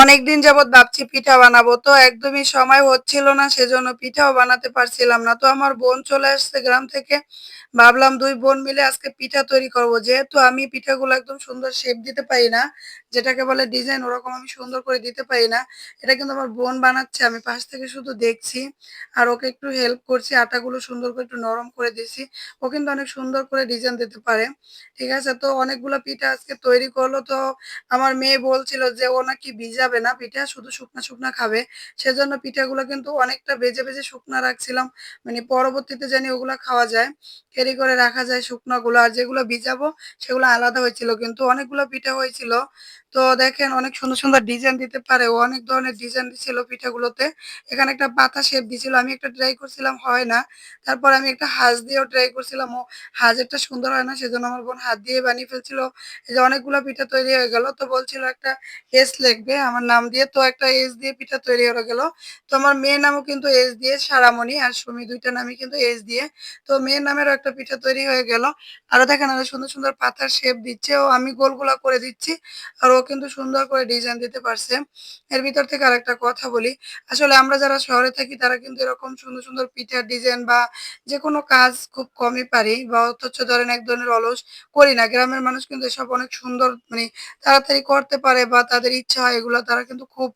অনেকদিন যাবৎ ভাবছি পিঠা বানাবো, তো একদমই সময় হচ্ছিল না, সেজন্য পিঠাও বানাতে পারছিলাম না। তো আমার বোন চলে আসছে গ্রাম থেকে, ভাবলাম দুই বোন মিলে আজকে পিঠা তৈরি করব। যেহেতু আমি পিঠাগুলো একদম সুন্দর শেপ দিতে পারি না, যেটাকে বলে ডিজাইন ওরকম আমি সুন্দর করে দিতে পারি না, এটা কিন্তু আমার বোন বানাচ্ছে, আমি পাশ থেকে শুধু দেখছি, আর ওকে একটু হেল্প করছি, আটাগুলো সুন্দর করে একটু নরম করে দিছি, ও কিন্তু অনেক সুন্দর করে ডিজাইন দিতে পারে। ঠিক আছে, তো অনেকগুলো পিঠা আজকে তৈরি করল, তো আমার মেয়ে বলছিল যে ও নাকি ভিজাবে না, পিঠা শুধু শুকনো শুকনো খাবে। সেজন্য পিঠাগুলো কিন্তু অনেকটা ভেজে ভেজে শুকনা রাখছিলাম। মানে পরবর্তীতে জানি ওগুলো খাওয়া যায় ক্যারি করে রাখা যায় শুকনাগুলো। আর যেগুলো ভিজাবো, সেগুলো আলাদা হয়েছিল, কিন্তু অনেকগুলো পিঠা হয়েছিল। তো দেখেন অনেক সুন্দর সুন্দর ডিজাইন দিতে পারে। ও অনেক ধরনের ডিজাইন দিছিল পিঠাগুলোতে। এখানে একটা পাতা শেপ দিছিল। আমি একটা ট্রাই করছিলাম, হয় না। তারপর আমি একটা হাঁস দিয়েও ট্রাই করছিলাম। ও হাঁসেরটা সুন্দর হয় না, সেজন্য আমার বোন হাত দিয়ে বানিয়ে ফেলছিল। যে অনেকগুলো পিঠা তৈরি হয়ে গেল। তো বলছিল একটা এস লিখবে। আমার নাম দিয়ে তো একটা এস দিয়ে পিঠা তৈরি হয়ে গেল। তো আমার মেয়ের নামও কিন্তু এস দিয়ে সারামণি আর সুমি দুইটা নামই কিন্তু এস দিয়ে। তো মেয়ের নামেরও একটা পিঠা তৈরি হয়ে গেল। আরও দেখেন আরও সুন্দর সুন্দর পাতার শেপ দিচ্ছে। ও আমি গোলগুলা করে দিচ্ছি। আর ও কিন্তু সুন্দর করে ডিজাইন দিতে পারছে। এর ভিতর থেকে আরেকটা কথা বলি। আসলে আমরা যারা শহরে থাকি, তারা কিন্তু এরকম সুন্দর সুন্দর পিঠার ডিজাইন বা যে কোনো কাজ খুব কমই পারি বা অথচ ধরেন এক ধরনের অলস করি না। গ্রামের মানুষ কিন্তু এসব অনেক সুন্দর মানে তাড়াতাড়ি করতে পারে বা তাদের ইচ্ছা হয় এগুলো তারা কিন্তু খুব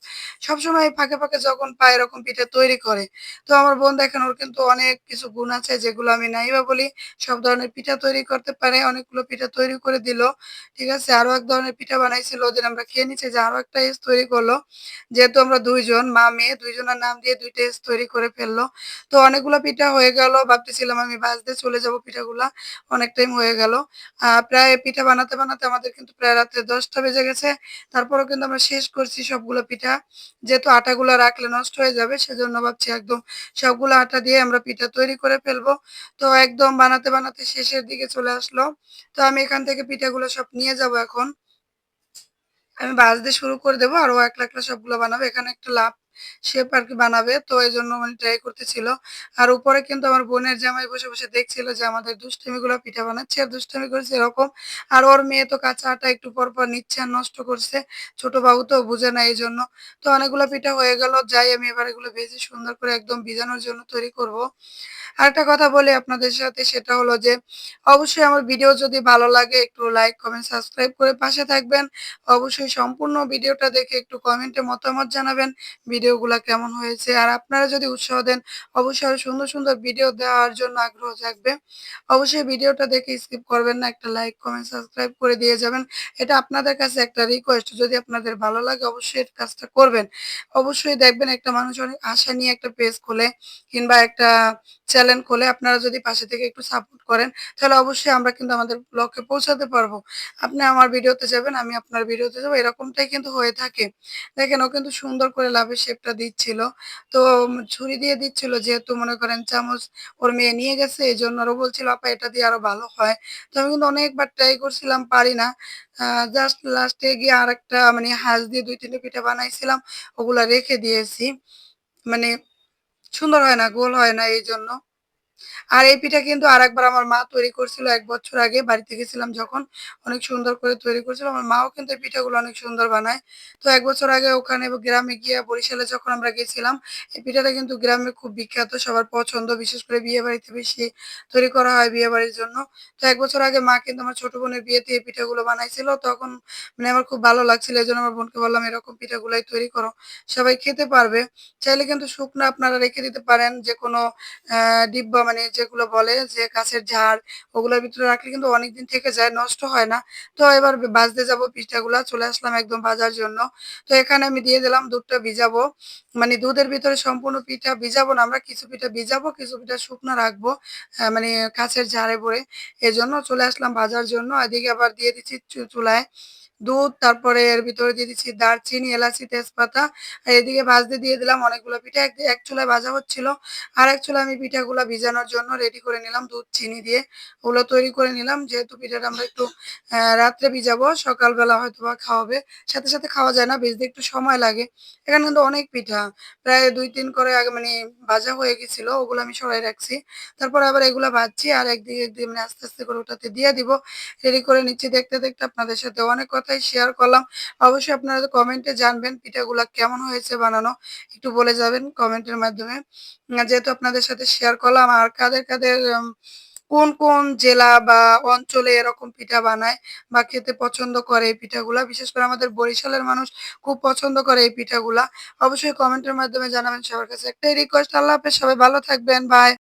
সবসময় ফাঁকে ফাঁকে যখন পায় এরকম পিঠা তৈরি করে। তো আমার বোন দেখেন, ওর কিন্তু অনেক কিছু গুণ আছে যেগুলো আমি নাই বা বলি, সব ধরনের পিঠা তৈরি করতে পারে, অনেকগুলো পিঠা তৈরি করে দিল। ঠিক আছে, আরও এক ধরনের পিঠা বানাইছিল ওদের আমরা খেয়ে নিচ্ছি। যে আরও একটা এস তৈরি করল। যেহেতু আমরা দুইজন, মা, মেয়ে, দুইজনের নাম দিয়ে দুইটা এস তৈরি করে ফেলল। তো অনেকগুলো পিঠা হয়ে গেল। ভাবতেছিলাম আমি বাজতে চলে যাব পিঠাগুলা। অনেক টাইম হয়ে গেল। প্রায় পিঠা বানাতে বানাতে আমাদের কিন্তু প্রায় রাত্রে দশটা বেজে গেছে। তারপরেও কিন্তু আমরা শেষ করছি সবগুলো পিঠা। যেহেতু আটাগুলো রাখলে নষ্ট হয়ে যাবে, সেজন্য ভাবছি একদম সবগুলো আটা দিয়ে আমরা পিঠা তৈরি করে ফেলব। তো একদম বানাতে বানাতে শেষের দিকে চলে আসলো। তো আমি এখান থেকে পিঠাগুলো সব নিয়ে যাব এখন। আমি ভাজতে শুরু করে দেবো আরও একলা একলা সবগুলো বানাবো। এখানে একটা লাভ শেপ আর কি বানাবে। তো এই জন্য মানে ট্রাই করতেছিল। আর উপরে কিন্তু আমার বোনের জামাই বসে বসে দেখছিল যে আমাদের দুষ্টামিগুলো পিঠা বানাচ্ছে। আর দুষ্টামি করেছে এরকম। আর ওর মেয়ে তো কাঁচা আটা একটু পর পর নিচ্ছে আর নষ্ট করছে। ছোট বাবু তো বুঝে না এই জন্য তো অনেকগুলো পিঠা হয়ে গেল। যাই, আমি এবার এগুলো ভেজে সুন্দর করে একদম ভিজানোর জন্য তৈরি করব। আরেকটা কথা বলি আপনাদের সাথে, সেটা হলো যে অবশ্যই আমার ভিডিও যদি ভালো লাগে, একটু লাইক কমেন্ট সাবস্ক্রাইব করে পাশে থাকবেন। অবশ্যই সম্পূর্ণ ভিডিওটা দেখে একটু কমেন্টে মতামত জানাবেন। ভিডিওগুলো কেমন হয়েছে? আর আপনারা যদি উৎসাহ দেন, অবশ্যই আরও সুন্দর সুন্দর ভিডিও দেওয়ার জন্য আগ্রহ থাকবে। অবশ্যই ভিডিওটা দেখে স্কিপ করবেন না, একটা লাইক কমেন্ট সাবস্ক্রাইব করে দিয়ে যাবেন। এটা আপনাদের কাছে একটা রিকোয়েস্ট যদি আপনাদের ভালো লাগে, অবশ্যই কাজটা করবেন। অবশ্যই দেখবেন একটা মানুষ অনেক আশা নিয়ে একটা পেজ খোলে কিংবা একটা চ্যানেল খোলে। আপনারা যদি পাশে থেকে একটু সাপোর্ট করেন, তাহলে অবশ্যই আমরা কিন্তু আমাদের ব্লগে পৌঁছাতে পারব। আপনি আমার ভিডিওতে যাবেন, আমি আপনার ভিডিওতে যাব। এরকমটাই কিন্তু হয়ে থাকে। দেখেন ও কিন্তু সুন্দর করে লাভের শেপটা দিচ্ছিল। তো ছুরি দিয়ে দিচ্ছিল যেহেতু মনে করেন চামচ ওর মেয়ে নিয়ে গেছে এই জন্য আরও বলছিল, আপা, এটা দিয়ে আরও ভালো হয়। তো আমি কিন্তু অনেকবার ট্রাই করছিলাম, পারি না। জাস্ট লাস্টে গিয়ে আর একটা মানে হাঁস দিয়ে দুই তিনটে পিঠা বানাইছিলাম, ওগুলা রেখে দিয়েছি। মানে সুন্দর হয় না, গোল হয় না এই জন্য আর এই পিঠা কিন্তু আরেকবার আমার মা তৈরি করছিল এক বছর আগে। বাড়িতে গেছিলাম যখন, অনেক সুন্দর করে তৈরি করছিল। আমার মাও কিন্তু এই পিঠাগুলো অনেক সুন্দর বানায়। তো এক বছর আগে ওখানে গ্রামে গিয়ে বরিশালে যখন আমরা গেছিলাম, এই পিঠাটা কিন্তু গ্রামে খুব বিখ্যাত। সবার পছন্দ, বিশেষ করে বিয়ে বাড়িতে বেশি তৈরি করা হয় বিয়ে বাড়ির জন্য। তো এক বছর আগে মা কিন্তু আমার ছোট বোনের বিয়েতে এই পিঠাগুলো বানাইছিল। তখন মানে আমার খুব ভালো লাগছিল, এই জন্য আমার বোনকে বললাম, এরকম পিঠাগুলাই তৈরি করো, সবাই খেতে পারবে। চাইলে কিন্তু শুকনো আপনারা রেখে দিতে পারেন যে কোনো ডিব্বা মানে যেগুলো বলে যে গাছের ঝাড়, ওগুলোর ভিতরে রাখলে কিন্তু অনেকদিন থেকে যায়, নষ্ট হয় না। তো এবার বাজতে যাব পিঠাগুলা, চলে আসলাম একদম বাজার জন্য। তো এখানে আমি দিয়ে দিলাম দুধটা ভিজাবো। মানে দুধের ভিতরে সম্পূর্ণ পিঠা ভিজাবো না, আমরা কিছু পিঠা ভিজাবো, কিছু পিঠা শুকনো রাখব মানে কাছের ঝাড়ে পরে এজন্য চলে আসলাম বাজার জন্য। এদিকে আবার দিয়ে দিচ্ছি চুলায়। দুধ, তারপরে এর ভিতরে দিয়ে দিচ্ছি দারচিনি, এলাচি, তেজপাতা, আর এদিকে ভাজতে দিয়ে দিলাম অনেকগুলো পিঠা। এক এক চুলায় ভাজা হচ্ছিল। আর এক চুলায় আমি পিঠাগুলো ভিজানোর জন্য রেডি করে নিলাম দুধ, চিনি দিয়ে। ওগুলো তৈরি করে নিলাম। যেহেতু পিঠাটা আমরা একটু রাত্রে ভিজাবো, সকালবেলা হয়তো বা খাওয়াবে। সাথে সাথে খাওয়া যায় না, ভিজতে একটু সময় লাগে। এখানে কিন্তু অনেক পিঠা। প্রায় দুই, তিন করে আগে মানে ভাজা হয়ে গেছিল, ওগুলো আমি সরাই রাখছি। তারপর আবার এগুলো ভাজছি, আর একদিকে একদিকে মানে আস্তে আস্তে করে ওটাতে দিয়ে দিব। রেডি করে নিচ্ছি। দেখতে দেখতে আপনাদের সাথে অনেক কথা তাই শেয়ার করলাম। অবশ্যই আপনারা তো কমেন্টে জানবেন পিঠাগুলা কেমন হয়েছে বানানো। একটু বলে যাবেন কমেন্টের মাধ্যমে। যেহেতু আপনাদের সাথে শেয়ার করলাম আর কাদের, কাদের কোন, কোন জেলা বা অঞ্চলে এরকম পিঠা বানায় বা খেতে পছন্দ করে এই পিঠাগুলা। বিশেষ করে আমাদের বরিশালের মানুষ খুব পছন্দ করে এই পিঠাগুলা। অবশ্যই কমেন্টের মাধ্যমে জানাবেন। সবার কাছে একটাই রিকোয়েস্ট আল্লাহ হাফেজ। সবাই ভালো থাকবেন। বাই।